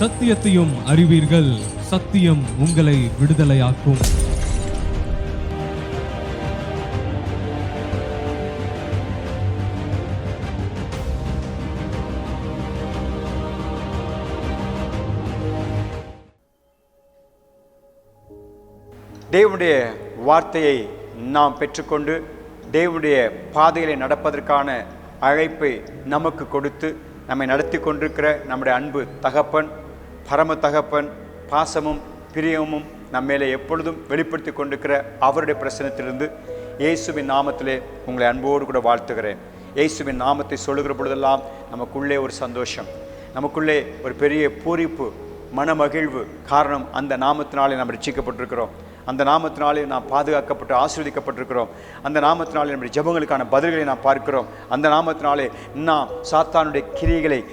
சத்தியத்தையும் அறிவீர்கள். சத்தியம் உங்களை விடுதலையாக்கும். தேவனுடைய வார்த்தையை நாம் பெற்றுக்கொண்டு தேவனுடைய பாதைகளை நடப்பதற்கான அழைப்பை நமக்கு கொடுத்து நம்மை நடத்தி கொண்டிருக்கிற நம்முடைய அன்பு தகப்பன் பரம தகப்பன் பாசமும் பிரியமும் நம்மேலே எப்பொழுதும் வெளிப்படுத்தி கொண்டிருக்கிற அவருடைய பிரசனத்திலிருந்து இயேசுவின் நாமத்திலே உங்களை அன்போடு கூட வாழ்த்துகிறேன். இயேசுவின் நாமத்தை சொல்லுகிற பொழுதெல்லாம் நமக்குள்ளே ஒரு சந்தோஷம். நமக்குள்ளே ஒரு பெரிய பூரிப்பு மனமகிழ்வு காரணம் அந்த நாமத்தினாலே நாம் ரசிக்கப்பட்டிருக்கிறோம் அந்த நாமத்தினாலே நாம் பாதுகாக்கப்பட்டு ஆசீர்வதிக்கப்பட்டிருக்கிறோம். அந்த நாமத்தினாலே நம்முடைய ஜெபங்களுக்கான பதில்களை நாம் பார்க்கிறோம். அந்த நாமத்தினாலே நாம் சாத்தானுடைய கிரியைகளை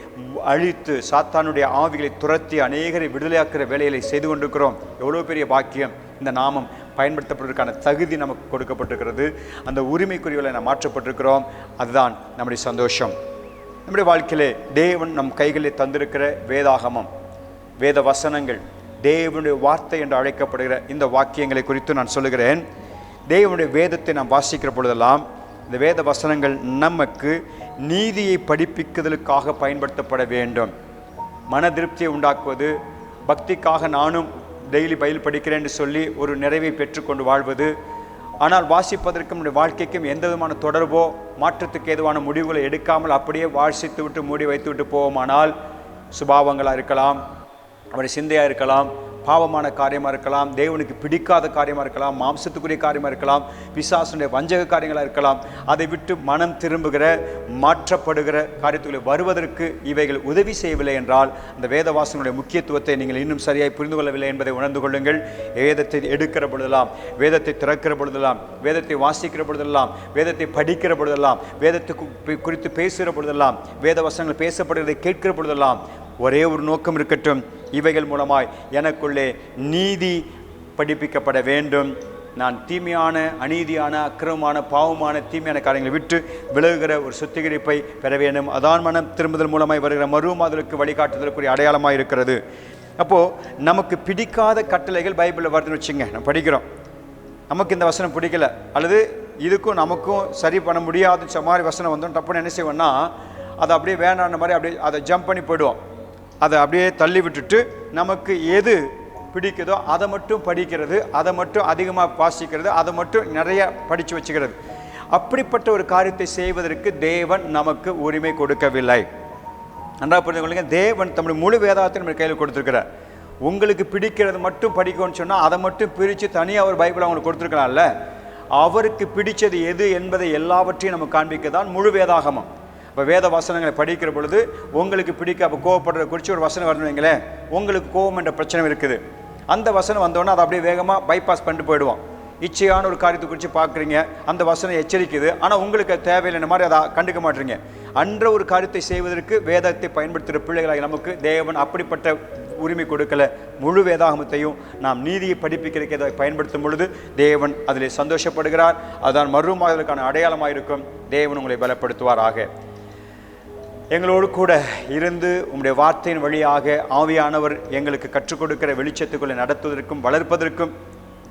அழித்து சாத்தானுடைய ஆவிகளை துரத்தி அநேகரை விடுதலையாக்குற வேலைகளை செய்து கொண்டிருக்கிறோம். எவ்வளோ பெரிய பாக்கியம். இந்த நாமம் பயன்படுத்தப்படுவதற்கான தகுதி நமக்கு கொடுக்கப்பட்டிருக்கிறது. அந்த உரிமைக்குரியவர்களை நாம் மாற்றப்பட்டிருக்கிறோம். அதுதான் நம்முடைய சந்தோஷம். நம்முடைய வாழ்க்கையிலே தேவன் நம் கைகளில் தந்திருக்கிற வேதாகமம் வேத வசனங்கள் தேவனுடைய வார்த்தை என்று அழைக்கப்படுகிற இந்த வாக்கியங்களை குறித்து நான் சொல்லுகிறேன். தேவனுடைய வேதத்தை நாம் வாசிக்கிற பொழுதெல்லாம் இந்த வேத வசனங்கள் நமக்கு நீதியை படிப்பிக்குதலுக்காக பயன்படுத்தப்பட வேண்டும். மன திருப்தியை உண்டாக்குவது பக்திக்காக நானும் டெய்லி பயில் படிக்கிறேன் சொல்லி ஒரு நிறைவை பெற்றுக்கொண்டு வாழ்வது ஆனால் வாசிப்பதற்கும் நம்முடைய வாழ்க்கைக்கும் எந்த விதமான தொடர்போ மாற்றத்துக்கு ஏதுவான முடிவுகளை எடுக்காமல் அப்படியே வாசித்து விட்டு மூடி வைத்து விட்டு போவோமானால் சுபாவங்களாக இருக்கலாம். அவருடைய சிந்தையாக இருக்கலாம் பாவமான காரியமாக இருக்கலாம் தேவனுக்கு பிடிக்காத காரியமாக இருக்கலாம் மாம்சத்துக்குரிய காரியமாக இருக்கலாம் பிசாசனுடைய வஞ்சக காரியங்களாக இருக்கலாம் அதை விட்டு மனம் திரும்புகிற மாற்றப்படுகிற காரியத்துக்குள்ளே வருவதற்கு இவைகள் உதவி செய்யவில்லை என்றால் அந்த வேதவாசனுடைய முக்கியத்துவத்தை நீங்கள் இன்னும் சரியாக புரிந்து கொள்ளவில்லை என்பதை உணர்ந்து கொள்ளுங்கள். வேதத்தை எடுக்கிற பொழுதெல்லாம் வேதத்தை திறக்கிற பொழுதெல்லாம் வேதத்தை வாசிக்கிற பொழுதெல்லாம் வேதத்தை படிக்கிற பொழுதெல்லாம் வேதத்துக்கு குறித்து பேசுகிற பொழுதெல்லாம் வேத வசனங்கள் பேசப்படுவதை கேட்கிற பொழுதெல்லாம் ஒரே ஒரு நோக்கம் இருக்கட்டும். இவைகள் மூலமாய் எனக்குள்ளே நீதி படிப்பிக்கப்பட வேண்டும். நான் தீமையான அநீதியான அக்கிரமமான பாவமான தீமையான காரியங்களை விட்டு விலகுகிற ஒரு சுத்திகரிப்பை பெற வேண்டும். அதான் மனம் திரும்புதல் மூலமாய் வருகிற மறுமாதலுக்கு வழிகாட்டுதலுக்குரிய அடையாளமாக இருக்கிறது. அப்போது நமக்கு பிடிக்காத கட்டளைகள் பைபிளில் வருதுன்னு வச்சுங்க நம்ம படிக்கிறோம். நமக்கு இந்த வசனம் பிடிக்கல. அல்லது இதுக்கும் நமக்கும் சரி பண்ண முடியாதுன்னு சொன்ன மாதிரி வசனம் வந்தோம் டப்புன்னு என்ன செய்வோம்னா அதை அப்படியே வேணான்ற மாதிரி அப்படியே அதை ஜம்ப் பண்ணி போயிடுவோம். அதை அப்படியே தள்ளி விட்டுட்டு நமக்கு எது பிடிக்குதோ அதை மட்டும் படிக்கிறது அதை மட்டும் அதிகமாக வாசிக்கிறது அதை மட்டும் நிறைய படித்து வச்சுக்கிறது. அப்படிப்பட்ட ஒரு காரியத்தை செய்வதற்கு தேவன் நமக்கு உரிமை கொடுக்கவில்லை. நன்றாக புரிந்து கொள்ளுங்க? தேவன் தம்முடைய முழு வேதாத்தை நம்ம கையில் கொடுத்துருக்கிறார். உங்களுக்கு பிடிக்கிறது மட்டும் படிக்கணும்னு சொன்னால் அதை மட்டும் பிரித்து தனியாக ஒரு பைபிள் அவங்களுக்கு கொடுத்துருக்கலாம்ல அவருக்கு பிடித்தது எது என்பதை எல்லாவற்றையும் நம்ம காண்பிக்க தான் முழு வேதாகமம். இப்போ வேத வசனங்களை படிக்கிற பொழுது உங்களுக்கு பிடிக்க அப்போ கோவப்படுற குறித்து ஒரு வசனம் வரணும் வைங்களேன். உங்களுக்கு கோவம் என்ற பிரச்சனை இருக்குது. அந்த வசனம் வந்தோடனே அதை அப்படியே வேகமாக பைபாஸ் பண்ணிட்டு போயிடுவோம். இச்சையான ஒரு காரியத்தை குறித்து பார்க்குறீங்க. அந்த வசனம் எச்சரிக்குது. ஆனால் உங்களுக்கு தேவையில்லை மாதிரி அதை கண்டுக்க மாட்டீங்க. அன்ற ஒரு காரியத்தை செய்வதற்கு வேதத்தை பயன்படுத்துகிற பிள்ளைகளாக நமக்கு தேவன் அப்படிப்பட்ட உரிமை கொடுக்கல. முழு வேதாகமத்தையும் நாம் நீதியை படிப்பிக்கிறதுக்கு இதை பயன்படுத்தும் பொழுது தேவன் அதில் சந்தோஷப்படுகிறார். அதுதான் மறுமாதலுக்கான அடையாளமாக இருக்கும் தேவன் உங்களை பலப்படுத்துவாராக. எங்களோடு கூட இருந்து உம்முடைய வார்த்தையின் வழியாக ஆவியானவர் எங்களுக்கு கற்றுக் கொடுக்கிற வெளிச்சத்துக்குள்ளே நடத்துவதற்கும் வளர்ப்பதற்கும்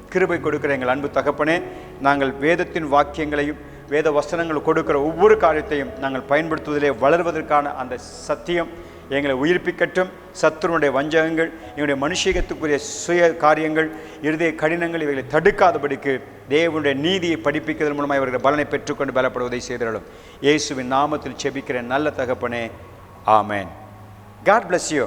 கிருபை கொடுக்கிற எங்கள் அன்பு தகப்பனே நாங்கள் வேதத்தின் வாக்கியங்களையும் வேத வசனங்கள் கொடுக்கிற ஒவ்வொரு காரியத்தையும் நாங்கள் பயன்படுத்துவதிலே வளர்வதற்கான அந்த சத்தியம் எங்களை உயிர்ப்பிக்கட்டும். சத்துருனுடைய வஞ்சகங்கள் எங்களுடைய மனுஷீகத்துக்குரிய சுய காரியங்கள் இருதய கடினங்கள் இவைகளை தடுக்காதபடிக்கு தேவனுடைய நீதியை படிப்பிக்கிறதன் மூலமாக இவர்கள் பலனை பெற்றுக்கொண்டு பலப்படுவதை செய்திடலும். இயேசுவின் நாமத்தில் செபிக்கிற நல்ல தகப்பனே ஆமேன். God bless you